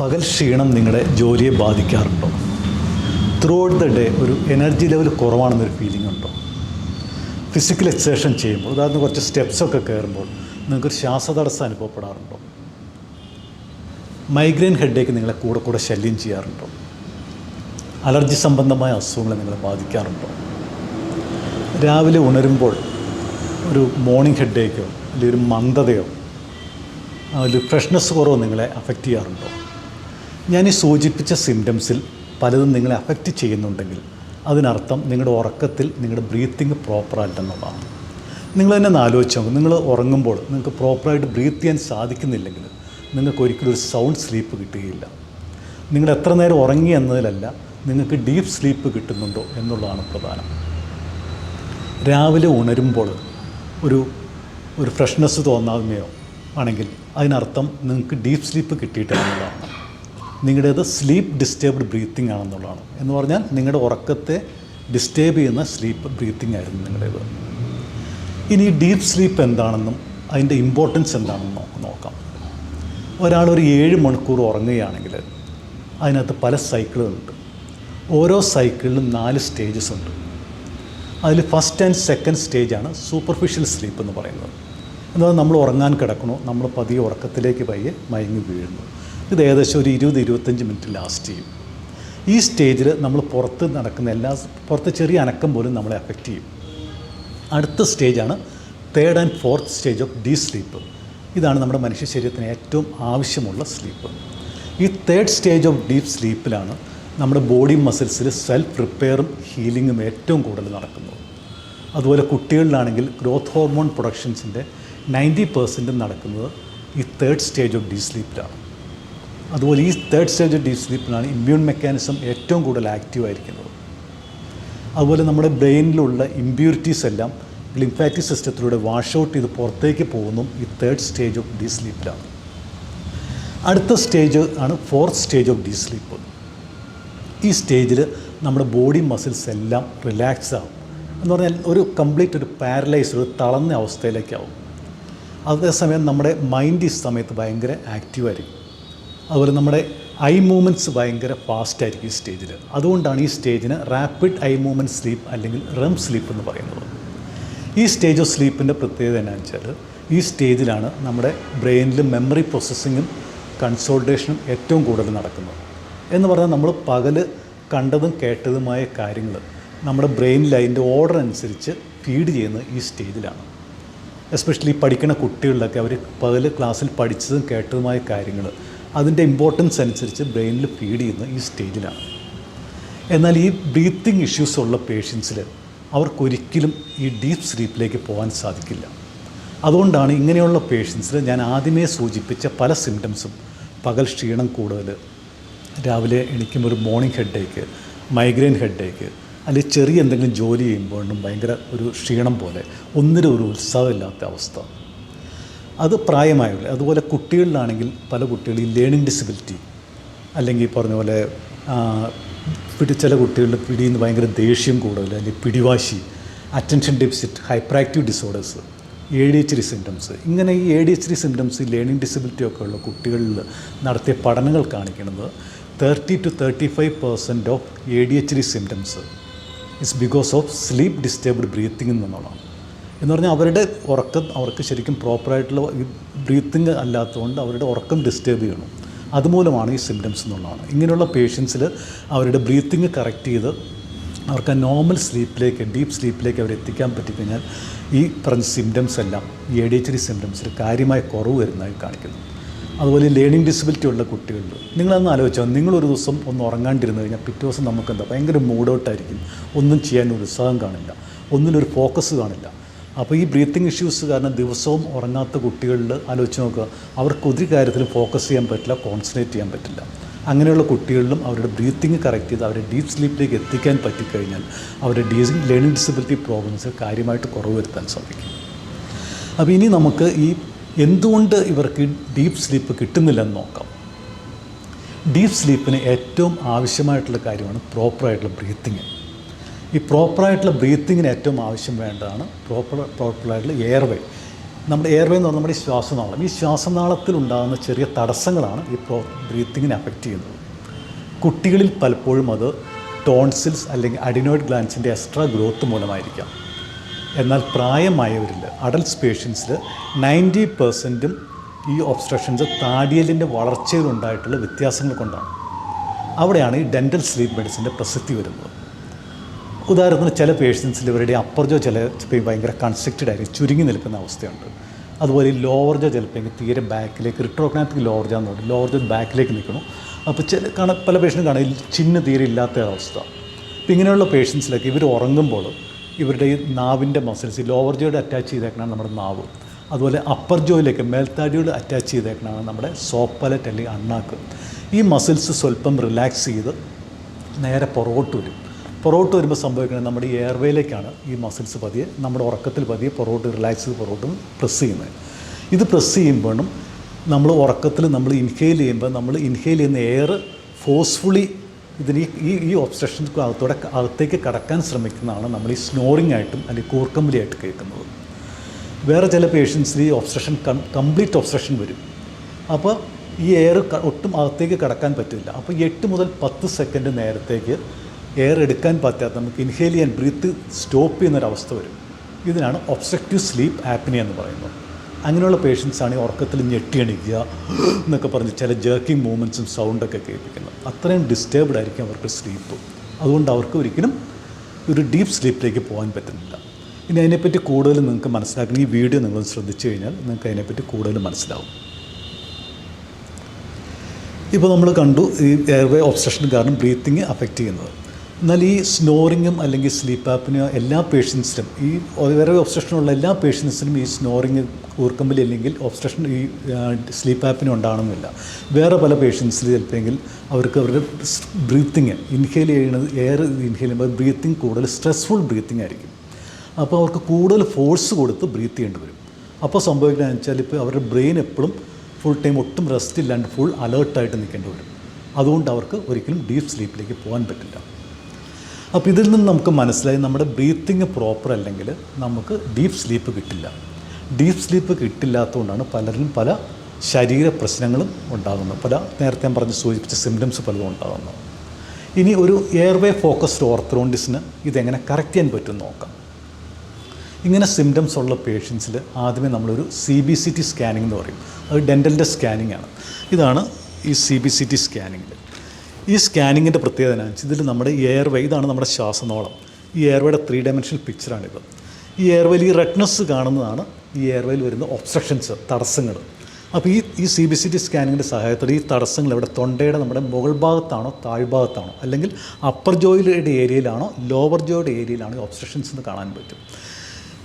പകൽ ക്ഷീണം നിങ്ങളുടെ ജോലിയെ ബാധിക്കാറുണ്ടോ? ത്രൂ ഔട്ട് ദ ഡേ ഒരു എനർജി ലെവൽ കുറവാണെന്നൊരു ഫീലിംഗ് ഉണ്ടോ? ഫിസിക്കൽ എക്സേഷൻ ചെയ്യുമ്പോൾ ഉദാഹരണം കുറച്ച് സ്റ്റെപ്സൊക്കെ കയറുമ്പോൾ നിങ്ങൾക്കൊരു ശ്വാസതടസ്സം അനുഭവപ്പെടാറുണ്ടോ? മൈഗ്രെയിൻ ഹെഡേക്ക് നിങ്ങളെ കൂടെ കൂടെ ശല്യം ചെയ്യാറുണ്ടോ? അലർജി സംബന്ധമായ അസുഖങ്ങൾ നിങ്ങളെ ബാധിക്കാറുണ്ടോ? രാവിലെ ഉണരുമ്പോൾ ഒരു മോർണിംഗ് ഹെഡേക്കോ അല്ലെങ്കിൽ ഒരു മന്ദതയോ അല്ലെങ്കിൽ ഫ്രഷ്നെസ് കുറവോ നിങ്ങളെ അഫക്റ്റ് ചെയ്യാറുണ്ടോ? ഞാൻ ഈ സൂചിപ്പിച്ച സിംറ്റംസിൽ പലതും നിങ്ങളെ അഫക്റ്റ് ചെയ്യുന്നുണ്ടെങ്കിൽ അതിനർത്ഥം നിങ്ങളുടെ ഉറക്കത്തിൽ നിങ്ങളുടെ ബ്രീത്തിങ് പ്രോപ്പറായിട്ടെന്നുള്ളതാണ് നിങ്ങൾ തന്നെ ഒന്ന് ആലോചിച്ച് നോക്കും. നിങ്ങൾ ഉറങ്ങുമ്പോൾ നിങ്ങൾക്ക് പ്രോപ്പറായിട്ട് ബ്രീത്ത് ചെയ്യാൻ സാധിക്കുന്നില്ലെങ്കിൽ നിങ്ങൾക്ക് ഒരിക്കലും ഒരു സൗണ്ട് സ്ലീപ്പ് കിട്ടുകയില്ല. നിങ്ങൾ എത്ര നേരം ഉറങ്ങി എന്നതിലല്ല നിങ്ങൾക്ക് ഡീപ്പ് സ്ലീപ്പ് കിട്ടുന്നുണ്ടോ എന്നുള്ളതാണ് പ്രധാനം. രാവിലെ ഉണരുമ്പോൾ ഒരു ഒരു ഫ്രഷ്നെസ് തോന്നാവുകയോ ആണെങ്കിൽ അതിനർത്ഥം നിങ്ങൾക്ക് ഡീപ്പ് സ്ലീപ്പ് കിട്ടിയിട്ടില്ലെന്നുള്ളതാണ് നിങ്ങളുടേത് സ്ലീപ്പ് ഡിസ്റ്റേബ്ഡ് ബ്രീത്തിങ് ആണെന്നുള്ളതാണ്. എന്ന് പറഞ്ഞാൽ നിങ്ങളുടെ ഉറക്കത്തെ ഡിസ്റ്റേബ് ചെയ്യുന്ന സ്ലീപ്പ് ബ്രീത്തിങ് ആയിരുന്നു നിങ്ങളുടേത്. ഇനി ഡീപ്പ് സ്ലീപ്പ് എന്താണെന്നും അതിന്റെ ഇമ്പോർട്ടൻസ് എന്താണെന്നും നമുക്ക് നോക്കാം. ഒരാൾ ഒരു ഏഴ് മണിക്കൂർ ഉറങ്ങുകയാണെങ്കിൽ അതിനകത്ത് പല സൈക്കിളുകളുണ്ട് ഓരോ സൈക്കിളിലും നാല് സ്റ്റേജസ് ഉണ്ട്. അതിൽ ഫസ്റ്റ് ആൻഡ് സെക്കൻഡ് സ്റ്റേജാണ് സൂപ്പർഫിഷ്യൽ സ്ലീപ്പ് എന്ന് പറയുന്നത്. എന്നാൽ നമ്മൾ ഉറങ്ങാൻ കിടക്കണോ നമ്മൾ പതിയെ ഉറക്കത്തിലേക്ക് പയ്യെ മയങ്ങി വീഴുന്നു. ഇത് ഏകദേശം ഒരു ഇരുപത് ഇരുപത്തഞ്ച് മിനിറ്റ് ലാസ്റ്റ് ചെയ്യും. ഈ സ്റ്റേജിൽ നമ്മൾ പുറത്ത് നടക്കുന്ന എല്ലാ പുറത്ത് ചെറിയ അനക്കം പോലും നമ്മളെ അഫക്റ്റ് ചെയ്യും. അടുത്ത സ്റ്റേജാണ് third and fourth stage of deep sleep ഇതാണ് നമ്മുടെ മനുഷ്യ ശരീരത്തിന് ഏറ്റവും ആവശ്യമുള്ള സ്ലീപ്പ് ഈ തേർഡ് സ്റ്റേജ് ഓഫ് ഡീപ്പ് സ്ലീപ്പിലാണ് നമ്മുടെ ബോഡി മസിൽസിൽ സെൽഫ് റിപ്പയറും ഹീലിങ്ങും ഏറ്റവും കൂടുതൽ നടക്കുന്നത്. അതുപോലെ കുട്ടികളിലാണെങ്കിൽ ഗ്രോത്ത് ഹോർമോൺ പ്രൊഡക്ഷൻസിന്റെ നയന്റി പെർസെന്റും നടക്കുന്നത് ഈ തേർഡ് സ്റ്റേജ് ഓഫ് ഡീ സ്ലീപ്പിലാണ് അതുപോലെ ഈ തേർഡ് സ്റ്റേജ് ഡീപ് സ്ലീപ്പിലാണ് ഇമ്മ്യൂൺ മെക്കാനിസം ഏറ്റവും കൂടുതൽ ആക്റ്റീവ് ആയിരിക്കുന്നത്. അതുപോലെ നമ്മുടെ ബ്രെയിനിലുള്ള ഇമ്പ്യൂരിറ്റീസ് എല്ലാം ലിംഫാറ്റിക് സിസ്റ്റത്തിലൂടെ വാഷ് ഔട്ട് ചെയ്ത് പുറത്തേക്ക് പോകുന്നു ഈ തേർഡ് സ്റ്റേജ് ഓഫ് ഡീ സ്ലീപ്പിലാണ് അടുത്ത സ്റ്റേജ് ആണ് fourth stage of deep sleep ഈ സ്റ്റേജിൽ നമ്മുടെ ബോഡി മസിൽസ് എല്ലാം റിലാക്സ് ആവും. എന്ന് പറഞ്ഞാൽ ഒരു കംപ്ലീറ്റ് ഒരു പാരലൈസ് ഒരു തളർന്ന അവസ്ഥയിലേക്കാവും. അതേസമയം നമ്മുടെ മൈൻഡ് ഈ സമയത്ത് ഭയങ്കര ആക്റ്റീവായിരിക്കും അതുപോലെ നമ്മുടെ ഐ മൂവ്മെന്റ്സ് ഭയങ്കര ഫാസ്റ്റ് ആയിരിക്കും ഈ സ്റ്റേജിൽ അതുകൊണ്ടാണ് ഈ സ്റ്റേജിന് റാപ്പിഡ് ഐ മൂവ്മെന്റ് സ്ലീപ്പ് അല്ലെങ്കിൽ റം സ്ലീപ്പ് എന്ന് പറയുന്നത്. ഈ സ്റ്റേജ് ഓഫ് സ്ലീപ്പിന്റെ പ്രത്യേകത എന്നാന്ന് വെച്ചാൽ ഈ സ്റ്റേജിലാണ് നമ്മുടെ ബ്രെയിനിൽ മെമ്മറി പ്രോസസ്സിങ്ങും കൺസോൾട്ടേഷനും ഏറ്റവും കൂടുതൽ നടക്കുന്നത്. എന്ന് പറഞ്ഞാൽ നമ്മൾ പകൽ കണ്ടതും കേട്ടതുമായ കാര്യങ്ങൾ നമ്മുടെ ബ്രെയിനിൽ അതിന്റെ ഓർഡർ അനുസരിച്ച് ഫീഡ് ചെയ്യുന്നത് ഈ സ്റ്റേജിലാണ് എസ്പെഷ്യലി പഠിക്കുന്ന കുട്ടികളിലൊക്കെ അവർ പകൽ ക്ലാസ്സിൽ പഠിച്ചതും കേട്ടതുമായ കാര്യങ്ങൾ അതിന്റെ ഇമ്പോർട്ടൻസ് അനുസരിച്ച് ബ്രെയിനിൽ ഫീഡ് ചെയ്യുന്ന ഈ സ്റ്റേജിലാണ് എന്നാൽ ഈ ബ്രീത്തിങ് ഇഷ്യൂസ് ഉള്ള പേഷ്യൻസിൽ അവർക്കൊരിക്കലും ഈ ഡീപ്പ് സ്ലീപ്പിലേക്ക് പോകാൻ സാധിക്കില്ല. അതുകൊണ്ടാണ് ഇങ്ങനെയുള്ള പേഷ്യൻസിൽ ഞാൻ ആദ്യമേ സൂചിപ്പിച്ച പല സിംറ്റംസും പകൽ ക്ഷീണം കൂടുതൽ രാവിലെ എണീക്കുമ്പോൾ ഒരു മോർണിംഗ് ഹെഡേക്ക് മൈഗ്രെയിൻ ഹെഡേക്ക് അല്ലെങ്കിൽ ചെറിയ എന്തെങ്കിലും ജോലി ചെയ്യുമ്പോഴും ഭയങ്കര ഒരു ക്ഷീണം പോലെ ഒന്നിനും ഒരു ഉത്സാഹമില്ലാത്ത അവസ്ഥ. അത് പ്രായമായുള്ള അതുപോലെ കുട്ടികളിലാണെങ്കിൽ പല കുട്ടികളും ലേണിംഗ് ഡിസബിലിറ്റി അല്ലെങ്കിൽ പറഞ്ഞ പോലെ പിടി ചില കുട്ടികളുടെ പിടിയിൽ ഭയങ്കര ദേഷ്യം കൂടുതൽ അല്ലെങ്കിൽ പിടിവാശി attention deficit hyperactive disorders A D H D symptoms ഇങ്ങനെ ഈ A D H D symptoms learning disability ഒക്കെ ഉള്ള കുട്ടികളിൽ നടത്തിയ പഠനങ്ങൾ കാണിക്കുന്നത് thirty two thirty five percent of A D H D symptoms it's because of sleep disturbed breathing എന്നുള്ളതാണ് എന്ന് പറഞ്ഞാൽ അവരുടെ ഉറക്കം അവർക്ക് ശരിക്കും പ്രോപ്പറായിട്ടുള്ള ബ്രീത്തിങ് അല്ലാത്തതുകൊണ്ട് അവരുടെ ഉറക്കം ഡിസ്റ്റേബ് ചെയ്യണം. അതുമൂലമാണ് ഈ സിംറ്റംസ് എന്നുള്ളതാണ്. ഇങ്ങനെയുള്ള പേഷ്യൻസിൽ അവരുടെ ബ്രീത്തിങ് കറക്റ്റ് ചെയ്ത് അവർക്ക് ആ നോർമൽ സ്ലീപ്പിലേക്ക് ഡീപ്പ് സ്ലീപ്പിലേക്ക് അവർ എത്തിക്കാൻ പറ്റിക്കഴിഞ്ഞാൽ ഈ പറഞ്ഞ സിംറ്റംസ് എല്ലാം ഈ എ ഡി എച്ച് ഡി സിംറ്റംസിൽ കാര്യമായ കുറവ് വരുന്നതായി കാണിക്കുന്നു. അതുപോലെ ലേണിംഗ് ഡിസബിലിറ്റി ഉള്ള കുട്ടികളിൽ നിങ്ങളൊന്ന് ആലോചിച്ചാൽ നിങ്ങളൊരു ദിവസം ഒന്ന് ഉറങ്ങാണ്ടിരുന്നു കഴിഞ്ഞാൽ പിറ്റേ ദിവസം നമുക്കെന്താ? ഭയങ്കര മൂഡ് ഔട്ടായിരിക്കും ഒന്നും ചെയ്യാനൊരു ഉത്സാഹം കാണില്ല. ഒന്നിലൊരു ഫോക്കസ് കാണില്ല. അപ്പോൾ ഈ ബ്രീത്തിങ് ഇഷ്യൂസ് കാരണം ദിവസവും ഉറങ്ങാത്ത കുട്ടികളിൽ ആലോചിച്ച് നോക്കുക. അവർക്ക് ഒരു കാര്യത്തിൽ ഫോക്കസ് ചെയ്യാൻ പറ്റില്ല കോൺസെൻട്രേറ്റ് ചെയ്യാൻ പറ്റില്ല. അങ്ങനെയുള്ള കുട്ടികളിലും അവരുടെ ബ്രീത്തിങ് കറക്റ്റ് ചെയ്ത് അവരെ ഡീപ്പ് സ്ലീപ്പിലേക്ക് എത്തിക്കാൻ പറ്റിക്കഴിഞ്ഞാൽ അവരുടെ ഡീ ലേണിംഗ് ഡിസബിലിറ്റി പ്രോബ്ലംസ് കാര്യമായിട്ട് കുറവ് വരുത്താൻ സാധിക്കും. അപ്പോൾ ഇനി നമുക്ക് ഈ എന്തുകൊണ്ട് ഇവർക്ക് ഡീപ്പ് സ്ലീപ്പ് കിട്ടുന്നില്ലെന്ന് നോക്കാം. ഡീപ്പ് സ്ലീപ്പിന് ഏറ്റവും ആവശ്യമായിട്ടുള്ള കാര്യമാണ് പ്രോപ്പറായിട്ടുള്ള ബ്രീത്തിങ് ഈ പ്രോപ്പറായിട്ടുള്ള ബ്രീത്തിങ്ങിന് ഏറ്റവും ആവശ്യം വേണ്ടതാണ്. പ്രോപ്പർ പ്രോപ്പറായിട്ടുള്ള എയർവേ. നമ്മുടെ എയർവേ എന്ന് പറഞ്ഞാൽ നമ്മുടെ ഈ ശ്വാസനാളം. ഈ ശ്വാസനാളത്തിൽ ഉണ്ടാകുന്ന ചെറിയ തടസ്സങ്ങളാണ് ഈ പ്രോ ബ്രീത്തിങ്ങിനെ അഫക്റ്റ് ചെയ്യുന്നത്. കുട്ടികളിൽ പലപ്പോഴും അത് ടോൺസിൽസ് അല്ലെങ്കിൽ അഡിനോയിഡ് ഗ്ലാൻസിന്റെ എക്സ്ട്രാ ഗ്രോത്ത് മൂലമായിരിക്കാം. എന്നാൽ പ്രായമായവരിൽ അഡൽട്സ് പേഷ്യൻസിൽ നയന്റി പെർസെന്റും ഈ ഒബ്സ്ട്രക്ഷൻസ് താടിയലിന്റെ വളർച്ചയിലുണ്ടായിട്ടുള്ള വ്യത്യാസങ്ങൾ കൊണ്ടാണ്. അവിടെയാണ് ഈ ഡെന്റൽ സ്ലീപ്പ് മെഡിസിന്റെ പ്രസക്തി വരുന്നത്. ഉദാഹരണത്തിന് ചില പേഷ്യൻസിൽ ഇവരുടെ അപ്പർ ജോ ചില ഭയങ്കര കൺസ്ട്രക്റ്റഡ് ആയിരിക്കും ചുരുങ്ങി നിൽക്കുന്ന അവസ്ഥയുണ്ട്. അതുപോലെ ഈ ലോവർ ജോ ചിലപ്പോൾ തീരെ ബാക്കിലേക്ക് റിട്രോക്നാറ്റിക് ലോവർ ജോ എന്ന് പറയും ലോവർ ജോ ബാക്കിലേക്ക് നിൽക്കണം അപ്പോൾ ചില കാണ പല പേഷ്യന്റും കാണാം ഈ ചിഹ്ന തീരെ ഇല്ലാത്ത അവസ്ഥ. അപ്പോൾ ഇങ്ങനെയുള്ള പേഷ്യൻസിലൊക്കെ ഇവർ ഉറങ്ങുമ്പോൾ ഇവരുടെ ഈ നാവിന്റെ മസിൽസ് ഈ ലോവർ ജോയുടെ അറ്റാച്ച് ചെയ്തേക്കണം നമ്മുടെ നാവ്. അതുപോലെ അപ്പർ ജോയിലേക്ക് മേൽത്താടിയോട് അറ്റാച്ച് ചെയ്തേക്കണതാണ് നമ്മുടെ സോപ്പലറ്റ് അല്ലെങ്കിൽ അണ്ണാക്ക്. ഈ മസിൽസ് സ്വല്പം റിലാക്സ് ചെയ്ത് നേരെ പുറകോട്ട് വരും. പുറകോട്ട് വരുമ്പോൾ സംഭവിക്കുന്നത് നമ്മുടെ ഈ എയർവേയിലേക്കാണ് ഈ മസിൽസ് പതിയെ നമ്മുടെ ഉറക്കത്തിൽ പതിയെ പൊറോട്ട് റിലാക്സ് പൊറോട്ടും പ്രസ് ചെയ്യുന്നത്. ഇത് പ്രസ് ചെയ്യുമ്പോഴും നമ്മൾ ഉറക്കത്തിൽ നമ്മൾ ഇൻഹെയിൽ ചെയ്യുമ്പോൾ നമ്മൾ ഇൻഹെയിൽ ചെയ്യുന്ന എയർ ഫോഴ്സ്ഫുള്ളി ഇതിന് ഈ- ഈ ഈ ഒബ്സ്ട്രക്ഷൻ അകത്തോടെ അകത്തേക്ക് കടക്കാൻ ശ്രമിക്കുന്നതാണ് നമ്മൾ ഈ സ്നോറിംഗ് ആയിട്ടും അല്ലെങ്കിൽ കൂർക്കമ്പലിയായിട്ട് കേൾക്കുന്നത്. വേറെ ചില പേഷ്യൻസിൽ ഈ ഒബ്സ്ട്രക്ഷൻ കംപ്ലീറ്റ് ഒബ്സ്ട്രക്ഷൻ വരും. അപ്പോൾ ഈ എയർ ഒട്ടും അകത്തേക്ക് കടക്കാൻ പറ്റില്ല. അപ്പോൾ എട്ട് മുതൽ പത്ത് സെക്കൻഡ് നേരത്തേക്ക് എയർ എടുക്കാൻ പറ്റാത്ത നമുക്ക് ഇൻഹേൽ ചെയ്യാൻ ബ്രീത്ത് സ്റ്റോപ്പ് ചെയ്യുന്നൊരവസ്ഥ വരും. ഇതിനാണ് ഒബ്സ്ട്രക്റ്റീവ് സ്ലീപ്പ് ആപ്നിയ എന്ന് പറയുന്നത്. അങ്ങനെയുള്ള പേഷ്യൻസ് ആണ് ഈ ഉറക്കത്തിൽ ഞെട്ടി എണീക്കുക എന്നൊക്കെ പറഞ്ഞ് ചില ജേർക്കിംഗ് മൂവ്മെന്റ്സും സൗണ്ടൊക്കെ കേൾപ്പിക്കുന്നത്. അത്രയും ഡിസ്റ്റേബ്ഡ് ആയിരിക്കും അവർക്ക് സ്ലീപ്പ് അതുകൊണ്ട് അവർക്ക് ഒരിക്കലും ഒരു ഡീപ്പ് സ്ലീപ്പിലേക്ക് പോകാൻ പറ്റുന്നില്ല. ഇനി അതിനെപ്പറ്റി കൂടുതൽ നിങ്ങൾക്ക് മനസ്സിലാക്കണം. ഈ വീഡിയോ നിങ്ങൾ ശ്രദ്ധിച്ചു കഴിഞ്ഞാൽ നിങ്ങൾക്ക് അതിനെപ്പറ്റി കൂടുതൽ മനസ്സിലാവും. ഇപ്പോൾ നമ്മൾ കണ്ടു ഈ എയർവേ ഒബ്സ്ട്രക്ഷൻ കാരണം ബ്രീത്തിങ് അഫക്റ്റ് ചെയ്യുന്നത്. എന്നാൽ ഈ സ്നോറിങ്ങും അല്ലെങ്കിൽ സ്ലീപ്പ് ആപ്പിന് എല്ലാ പേഷ്യൻസിനും ഈ വേറെ ഒബ്സ്ട്രക്ഷനുള്ള എല്ലാ പേഷ്യൻസിനും ഈ സ്നോറിങ് ഊർക്കമ്പലി അല്ലെങ്കിൽ ഒബ്സ്ട്രക്ഷൻ ഈ സ്ലീപ്പ് ആപ്പിന് ഉണ്ടാകണമെന്നില്ല വേറെ പല പേഷ്യൻസിൽ ചിലപ്പോൾ അവർക്ക് അവരുടെ ബ്രീത്തിങ് ഇൻഹെയിൽ ചെയ്യുന്നത് എയർ ഇൻഹെയിൽ ചെയ്യുമ്പോൾ ബ്രീത്തിങ് കൂടുതൽ സ്ട്രെസ്ഫുൾ ബ്രീത്തിങ് ആയിരിക്കും. അപ്പോൾ അവർക്ക് കൂടുതൽ ഫോഴ്സ് കൊടുത്ത് ബ്രീത്ത് ചെയ്യേണ്ടി വരും. അപ്പോൾ സംഭവിക്കുന്നത് വെച്ചാൽ ഇപ്പോൾ അവരുടെ ബ്രെയിൻ എപ്പോഴും ഫുൾ ടൈം ഒട്ടും റെസ്റ്റ് ഇല്ലാണ്ട് ഫുൾ അലേർട്ടായിട്ട് നിൽക്കേണ്ടി വരും. അതുകൊണ്ട് അവർക്ക് ഒരിക്കലും ഡീപ്പ് സ്ലീപ്പിലേക്ക് പോകാൻ പറ്റില്ല. അപ്പോൾ ഇതിൽ നിന്ന് നമുക്ക് മനസ്സിലായി നമ്മുടെ ബ്രീത്തിങ് പ്രോപ്പർ അല്ലെങ്കിൽ നമുക്ക് ഡീപ്പ് സ്ലീപ്പ് കിട്ടില്ല. ഡീപ്പ് സ്ലീപ്പ് കിട്ടില്ലാത്തതുകൊണ്ടാണ് പലരും പല ശരീര പ്രശ്നങ്ങളും ഉണ്ടാകുന്നത്. പല നേരത്തെ ഞാൻ പറഞ്ഞ് സൂചിപ്പിച്ച സിംറ്റംസ് പലതും ഉണ്ടാകുന്നത്. ഇനി ഒരു എയർവേ ഫോക്കസ്ഡ് ഓർത്തറോണ്ടിസിന് ഇതെങ്ങനെ കറക്റ്റ് ചെയ്യാൻ പറ്റും നോക്കാം. ഇങ്ങനെ സിംറ്റംസ് ഉള്ള പേഷ്യൻസിൽ ആദ്യമേ നമ്മളൊരു C B C T scanning എന്ന് പറയും. അത് ഡെന്റലിന്റെ സ്കാനിങ് ആണ്. ഇതാണ് ഈ സി ബി സി ടി സ്കാനിങ്ങിൽ ഈ സ്കാനിങ്ങിന്റെ പ്രത്യേകത അനുസരിച്ച് ഇതിൽ നമ്മുടെ എയർവേ ഇതാണ് നമ്മുടെ ശ്വാസനോളം. ഈ എയർവേയുടെ ത്രീ ഡയമെൻഷണൽ പിക്ചറാണിത് ഈ എയർവേയിൽ ഈ റെഡ്നസ് കാണുന്നതാണ് ഈ എയർവേയിൽ വരുന്ന ഒബ്സ്ട്രക്ഷൻസ് തടസ്സങ്ങൾ. അപ്പോൾ ഈ ഈ സി ബി സി ടി സ്കാനിങ്ങിന്റെ സഹായത്തോടെ ഈ തടസ്സങ്ങൾ ഇവിടെ തൊണ്ടയുടെ നമ്മുടെ മുകൾ ഭാഗത്താണോ താഴ്ഭാഗത്താണോ അല്ലെങ്കിൽ അപ്പർ ജോയിയുടെ ഏരിയയിലാണോ ലോവർ ജോയുടെ ഏരിയയിലാണോ ഈ ഒബ്സ്ട്രക്ഷൻസ് എന്ന് കാണാൻ പറ്റും.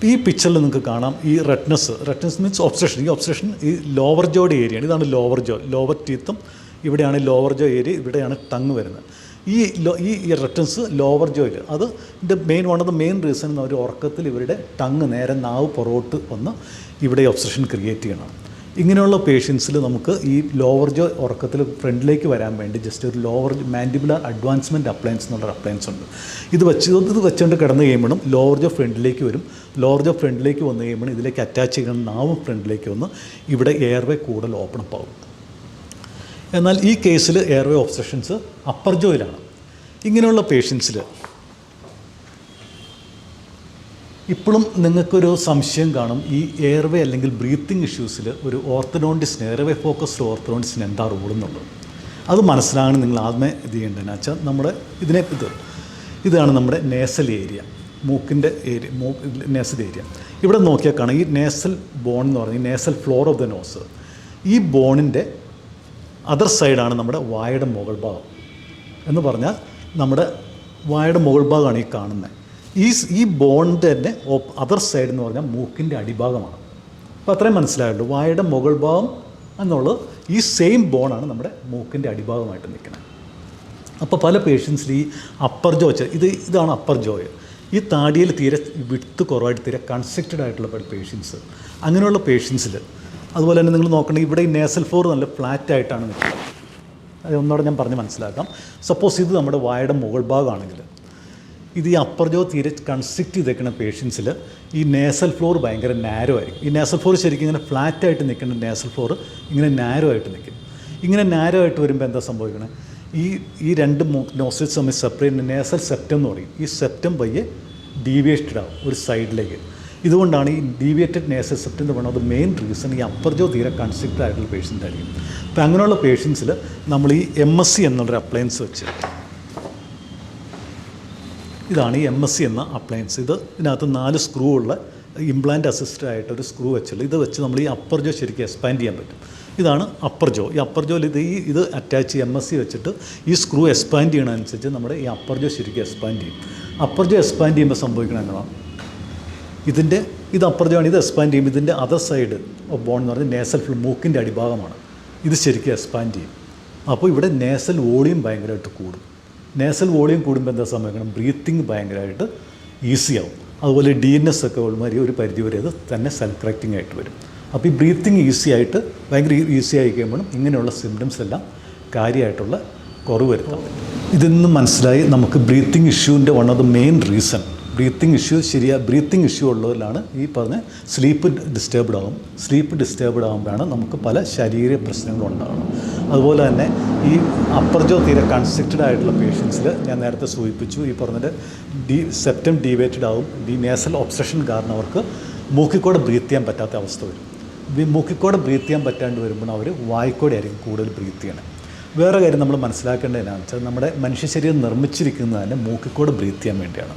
ഈ പിക്ചറിൽ നിങ്ങൾക്ക് കാണാം ഈ റെഡ്നസ് റെഡ്നസ് മീൻസ് ഒബ്സ്ട്രക്ഷൻ ഈ ഒബ്സ്ട്രക്ഷൻ ഈ ലോവർ ജോയുടെ ഏരിയയാണ് ഇതാണ് ലോവർ ജോ ലോവർ ടീത്തും ഇവിടെയാണ് ലോവർ ജോ ഏരിയ ഇവിടെയാണ് ടങ് വരുന്നത്. ഈ ഈ റെഡ്നസ് ലോവർ ജോയിൽ അത് ഇതിന്റെ main one of the main reason എന്ന് ഒരു ഉറക്കത്തിൽ ഇവരുടെ ടങ് നേരെ നാവ് പുറകോട്ട് വന്ന് ഇവിടെ ഒബ്സ്ട്രക്ഷൻ ക്രിയേറ്റ് ചെയ്യണം. ഇങ്ങനെയുള്ള പേഷ്യൻസിൽ നമുക്ക് ഈ ലോവർ ജോ ഉറക്കത്തിൽ ഫ്രണ്ടിലേക്ക് വരാൻ വേണ്ടി ജസ്റ്റ് ഒരു ലോവർ മാൻഡിബുലർ അഡ്വാൻസ്മെന്റ് അപ്ലയൻസ് എന്നുള്ളൊരു അപ്ലയൻസ് ഉണ്ട്. ഇത് വെച്ച് ഇത് വെച്ചുകൊണ്ട് കിടന്ന് കഴിയുമ്പോഴും ലോവർ ജോ ഫ്രണ്ടിലേക്ക് വരും. ലോവർ ജോ ഫ്രണ്ടിലേക്ക് വന്ന് കഴിയുമ്പോൾ ഇതിലേക്ക് അറ്റാച്ച് ചെയ്യണം. നാവും ഫ്രണ്ടിലേക്ക് വന്ന് ഇവിടെ എയർവേ കൂടുതൽ ഓപ്പൺ അപ്പ് ആവും. എന്നാൽ ഈ കേസിൽ എയർവേ ഒബ്സ്ട്രക്ഷൻസ് അപ്പർ ജോയിലാണ് ഇങ്ങനെയുള്ള പേഷ്യൻസിൽ ഇപ്പോഴും നിങ്ങൾക്കൊരു സംശയം കാണും. ഈ എയർവേ അല്ലെങ്കിൽ ബ്രീത്തിങ് ഇഷ്യൂസിൽ ഒരു ഓർത്തഡോണ്ടിസിന് എയർവേ ഫോക്കസ്ഡ് ഓർത്തഡോണ്ടിസിന് എന്താ റോൾ എന്നുള്ളത്. അത് മനസ്സിലാകണം നിങ്ങൾ ആദ്യമേ ഇത് ചെയ്യേണ്ടതെന്ന് വെച്ചാൽ നമ്മുടെ ഇതിനെ ഇത് ഇതാണ് നമ്മുടെ നേസൽ ഏരിയ മൂക്കിന്റെ ഏരിയ മൂ നേസൽ ഏരിയ ഇവിടെ നോക്കിയാൽ കാണാം. ഈ നേസൽ ബോൺ എന്ന് പറഞ്ഞാൽ nasal floor of the nose ഈ ബോണിന്റെ അതർ സൈഡാണ് നമ്മുടെ വായുടെ മുകൾ ഭാഗം. എന്ന് പറഞ്ഞാൽ നമ്മുടെ വായുടെ മുകൾ ഭാഗമാണ് ഈ കാണുന്നത് ഈ ഈ ബോണിന്റെ തന്നെ അതർ സൈഡ് എന്ന് പറഞ്ഞാൽ മൂക്കിന്റെ അടിഭാഗമാണ്. അപ്പോൾ അത്രയും മനസ്സിലായുള്ളൂ. വായുടെ മുകൾ ഭാഗം എന്നുള്ളത് ഈ സെയിം ബോണാണ് നമ്മുടെ മൂക്കിന്റെ അടിഭാഗമായിട്ട് നിൽക്കുന്നത്. അപ്പോൾ പല പേഷ്യൻസിൽ ഈ അപ്പർ ജോ ഇത് ഇതാണ് അപ്പർ ജോയ് ഈ താടിയിൽ തീരെ വിട്ട് കുറവായിട്ട് തീരെ കൺസ്ട്രക്റ്റഡ് ആയിട്ടുള്ള പേഷ്യൻസ് അങ്ങനെയുള്ള പേഷ്യൻസിൽ അതുപോലെ തന്നെ നിങ്ങൾ നോക്കണമെങ്കിൽ ഇവിടെ ഈ നേസൽ ഫ്ലോർ നല്ല ഫ്ലാറ്റ് ആയിട്ടാണ് നിൽക്കുന്നത്. അത് ഒന്നുകൂടെ ഞാൻ പറഞ്ഞ് മനസ്സിലാക്കാം. സപ്പോസ് ഇത് നമ്മുടെ വായുടെ മുകൾ ഭാഗമാണെങ്കിൽ ഇത് ഈ അപ്പർ ജോ തീരെ കൺസ്ട്രിക്റ്റ് ചെയ്തേക്കുന്ന പേഷ്യൻസിൽ ഈ നേസൽ ഫ്ലോർ ഭയങ്കര നാരോ ആയിരിക്കും. ഈ നേസൽ ഫ്ലോർ ശരിക്കും ഇങ്ങനെ ഫ്ലാറ്റ് ആയിട്ട് നിൽക്കുന്ന നേസൽ ഫ്ലോർ ഇങ്ങനെ നാരോ ആയിട്ട് നിൽക്കും. ഇങ്ങനെ നാരോ ആയിട്ട് വരുമ്പോൾ എന്താ സംഭവിക്കണേ? ഈ ഈ രണ്ട് നോസിൽസ് തമ്മിൽ സെപ്പറേറ്റ് നേസൽ സെപ്റ്റം എന്ന് പറയും. ഈ സെപ്റ്റം പയ്യെ ഡീവിയേറ്റഡ് ആവും ഒരു സൈഡിലേക്ക് ഇതുകൊണ്ടാണ് ഈ ഡീവിയേറ്റഡ് നേസൽ എന്ന് പറയുന്നത് മെയിൻ റീസൺ ഈ അപ്പർജോ തീരെ കൺസ്ട്രിക്റ്റഡ് ആയിട്ടുള്ള പേഷ്യന്റ് ആയിരിക്കും. അപ്പോൾ അങ്ങനെയുള്ള പേഷ്യൻസിൽ നമ്മൾ ഈ എം എസ് സി എന്നുള്ളൊരു അപ്ലയൻസ് വെച്ച് ഇതാണ് ഈ എം എസ് സി എന്ന അപ്ലയൻസ് ഇത് ഇതിനകത്ത് നാല് സ്ക്രൂ ഉള്ള ഇംപ്ലാന്റ് അസിസ്റ്റഡ് ആയിട്ട് ഒരു സ്ക്രൂ വെച്ചുള്ള ഇത് വെച്ച് നമ്മൾ ഈ അപ്പർ ജോ ശരിക്കും എക്സ്പാൻഡ് ചെയ്യാൻ പറ്റും. ഇതാണ് അപ്പർ ജോ ഈ അപ്പർ ജോയിൽ ഇത് ഈ ഇത് അറ്റാച്ച് എം എസ് സി വെച്ചിട്ട് ഈ സ്ക്രൂ എക്സ്പാൻഡ് ചെയ്യണമനുസരിച്ച് നമ്മുടെ ഈ അപ്പർ ജോ ശരിക്കും എക്സ്പാൻഡ് ചെയ്യും. അപ്പർ ജോ എക്സ്പാൻഡ് ചെയ്യുമ്പോൾ സംഭവിക്കണം എങ്ങനെയാണ് ഇതിന്റെ ഇത് അപ്പുറത്താണ് ഇത് എക്സ്പാൻഡ് ചെയ്യും ഇതിന്റെ അതർ സൈഡ് ഓഫ് ബോൺ എന്ന് പറഞ്ഞാൽ നേസൽ ഫ്ലൂ മൂക്കിന്റെ അടിഭാഗമാണ്. ഇത് ശരിക്കും എക്സ്പാൻഡ് ചെയ്യും അപ്പോൾ ഇവിടെ നേസൽ വോളിയം ഭയങ്കരമായിട്ട് കൂടും. നേസൽ വോളിയം കൂടുമ്പോൾ എന്താ സംഭവിക്കണം? ബ്രീത്തിങ് ഭയങ്കരമായിട്ട് ഈസി ആവും. അതുപോലെ ഡി എൻ എസ് ഒക്കെ ഒരുമാതിരി ഒരു പരിധി വരെ അത് തന്നെ സെൽഫ് കറക്റ്റിംഗ് ആയിട്ട് വരും. അപ്പോൾ ഈ ബ്രീത്തിങ് ഈസി ആയിട്ട് ഭയങ്കര ഈസി ആയി കഴിയുമ്പോഴും ഇങ്ങനെയുള്ള സിംറ്റംസ് എല്ലാം കാര്യമായിട്ടുള്ള കുറവ് വരുത്താൻ പറ്റും. ഇതിൽ നിന്ന് മനസ്സിലായി നമുക്ക് breathing ഇഷ്യൂവിന്റെ one of the main reason breathing issue ശരിയാ ബ്രീത്തിങ് ഇഷ്യൂ ഉള്ളവരിലാണ് ഈ പറഞ്ഞ സ്ലീപ്പ് ഡിസ്റ്റേബ്ഡ് ആകും സ്ലീപ്പ് ഡിസ്റ്റേബ്ഡ് ആകുമ്പോഴാണ് നമുക്ക് പല ശരീര പ്രശ്നങ്ങളും ഉണ്ടാകുന്നത് അതുപോലെ തന്നെ ഈ അപ്പർ ജോ തീരെ കൺസ്ട്രക്റ്റഡ് ആയിട്ടുള്ള പേഷ്യൻസിൽ ഞാൻ നേരത്തെ സൂചിപ്പിച്ചു ഈ പറഞ്ഞത് ഡി സെപ്റ്റം ഡീവേറ്റഡ് ആവും. ഡി നേസൽ ഒബ്സഷൻ കാരണം അവർക്ക് മൂക്കിക്കൂടെ ബ്രീത്ത് ചെയ്യാൻ പറ്റാത്ത അവസ്ഥ വരും. മൂക്കിക്കൂടെ ബ്രീത്ത് ചെയ്യാൻ പറ്റാണ്ട് വരുമ്പോൾ അവർ വായിക്കോടെ ആയിരിക്കും കൂടുതൽ ബ്രീത്ത് ചെയ്യണം. വേറെ കാര്യം നമ്മൾ മനസ്സിലാക്കേണ്ടത് വെച്ചാൽ നമ്മുടെ മനുഷ്യ ശരീരം നിർമ്മിച്ചിരിക്കുന്നത് തന്നെ മൂക്കിക്കൂടെ ബ്രീത്ത് ചെയ്യാൻ വേണ്ടിയാണ്.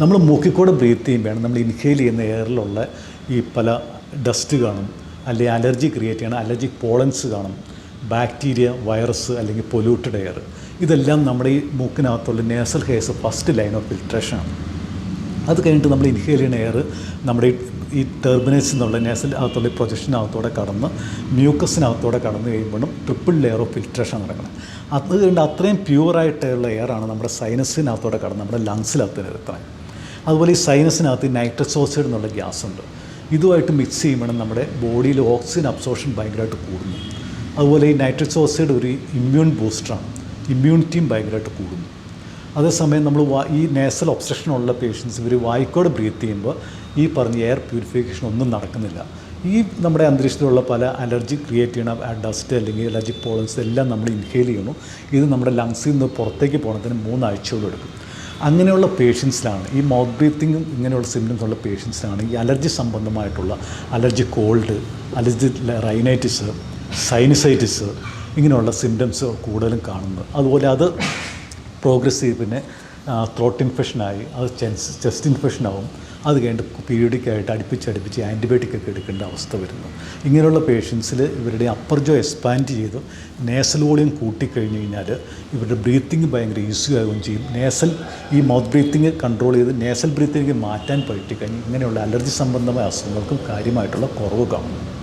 നമ്മൾ മൂക്കിക്കൂടെ ബ്രീത്ത് ചെയ്യുമ്പോഴാണ് നമ്മൾ ഇൻഹെയിൽ ചെയ്യുന്ന എയറിലുള്ള ഈ പല ഡസ്റ്റ് കാണും. അല്ലെങ്കിൽ അലർജി ക്രിയേറ്റ് ചെയ്യണം അലർജിക് പോളൻസ് കാണും. ബാക്ടീരിയ വൈറസ് അല്ലെങ്കിൽ പൊല്യൂട്ടഡ് എയർ ഇതെല്ലാം നമ്മുടെ ഈ മൂക്കിനകത്തുള്ള nasal hairs first line of ഫിൽട്രേഷനാണ് അത് കഴിഞ്ഞിട്ട് നമ്മൾ ഇൻഹെയിൽ ചെയ്യുന്ന എയർ നമ്മുടെ ഈ- ടെർബിനേഴ്സ് എന്നുള്ള നേസൽ അകത്തുള്ള പ്രൊജക്ഷനകത്തോടെ കടന്ന് മ്യൂക്കസിനകത്തോടെ കടന്നു കഴിയുമ്പോഴും ട്രിപ്പിൾ ലെയർ ഓഫ് ഫിൽട്രേഷൻ നടക്കണം. അത് കഴിഞ്ഞിട്ട് അത്രയും പ്യുവറായിട്ടുള്ള എയറാണ് നമ്മുടെ സൈനസിനകത്തോടെ കടന്ന് നമ്മുടെ ലങ്സിനകത്ത് എത്താൻ അതുപോലെ ഈ സൈനസിനകത്ത് നൈട്രസ് ഓക്സൈഡ് എന്നുള്ള ഗ്യാസ് ഉണ്ട്. ഇതുമായിട്ട് മിക്സ് ചെയ്യുമ്പോഴും നമ്മുടെ ബോഡിയിൽ ഓക്സിജൻ അബ്സോർഷൻ ഭയങ്കരമായിട്ട് കൂടുന്നു. അതുപോലെ ഈ നൈട്രസ് ഓക്സൈഡ് ഒരു ഇമ്മ്യൂൺ ബൂസ്റ്ററാണ് ഇമ്മ്യൂണിറ്റിയും ഭയങ്കരമായിട്ട് കൂടുന്നു. അതേസമയം നമ്മൾ ഈ നേസൽ ഒബ്സ്ട്രക്ഷൻ ഉള്ള പേഷ്യൻസ് ഇവർ വായിക്കോട് ബ്രീത്ത് ചെയ്യുമ്പോൾ ഈ പറഞ്ഞ എയർ പ്യൂരിഫിക്കേഷൻ ഒന്നും നടക്കുന്നില്ല. ഈ നമ്മുടെ അന്തരീക്ഷത്തിലുള്ള പല അലർജി ക്രിയേറ്റ് ചെയ്യണ ഡസ്റ്റ് അല്ലെങ്കിൽ അലർജി പോളൻസ് എല്ലാം നമ്മൾ ഇൻഹെയിൽ ചെയ്യണം ഇത് നമ്മുടെ ലങ്സിൽ നിന്ന് പുറത്തേക്ക് പോകണത്തിന് മൂന്നാഴ്ചയോളം എടുക്കും. അങ്ങനെയുള്ള പേഷ്യൻസിലാണ്. ഈ മൗത്ത് ബ്രീത്തിങ്ങും ഇങ്ങനെയുള്ള സിംറ്റംസ് ഉള്ള പേഷ്യൻസിലാണ് ഈ അലർജി സംബന്ധമായിട്ടുള്ള allergy cold allergy rhinitis sinusitis ഇങ്ങനെയുള്ള സിംറ്റംസ് കൂടുതലും കാണുന്നത്. അതുപോലെ അത് പ്രോഗ്രസ് ചെയ്ത് പിന്നെ ത്രോട്ട് ഇൻഫെക്ഷനായി അത് ചെസ്റ്റ് ഇൻഫെക്ഷനാവും അത് കഴിഞ്ഞിട്ട് പീരിയഡിക്കായിട്ട് അടുപ്പിച്ച് അടുപ്പിച്ച് ആന്റിബയോട്ടിക് ഒക്കെ എടുക്കേണ്ട അവസ്ഥ വരുന്നു. ഇങ്ങനെയുള്ള പേഷ്യൻസിൽ ഇവരുടെ അപ്പർ ജോ എക്സ്പാൻഡ് ചെയ്ത് നേസൽ വോളിയം കൂട്ടിക്കഴിഞ്ഞ് കഴിഞ്ഞാൽ ഇവരുടെ ബ്രീത്തിങ് ഭയങ്കര ഈസി ആവുകയും ചെയ്യും. നേസൽ ഈ മൗത്ത് ബ്രീത്തിങ് കൺട്രോൾ ചെയ്ത് നേസൽ ബ്രീത്തിങ് മാറ്റാൻ പറ്റിക്കഴിഞ്ഞ് ഇങ്ങനെയുള്ള അലർജി സംബന്ധമായ അസുഖങ്ങൾക്കും കാര്യമായിട്ടുള്ള കുറവ് കാണുന്നു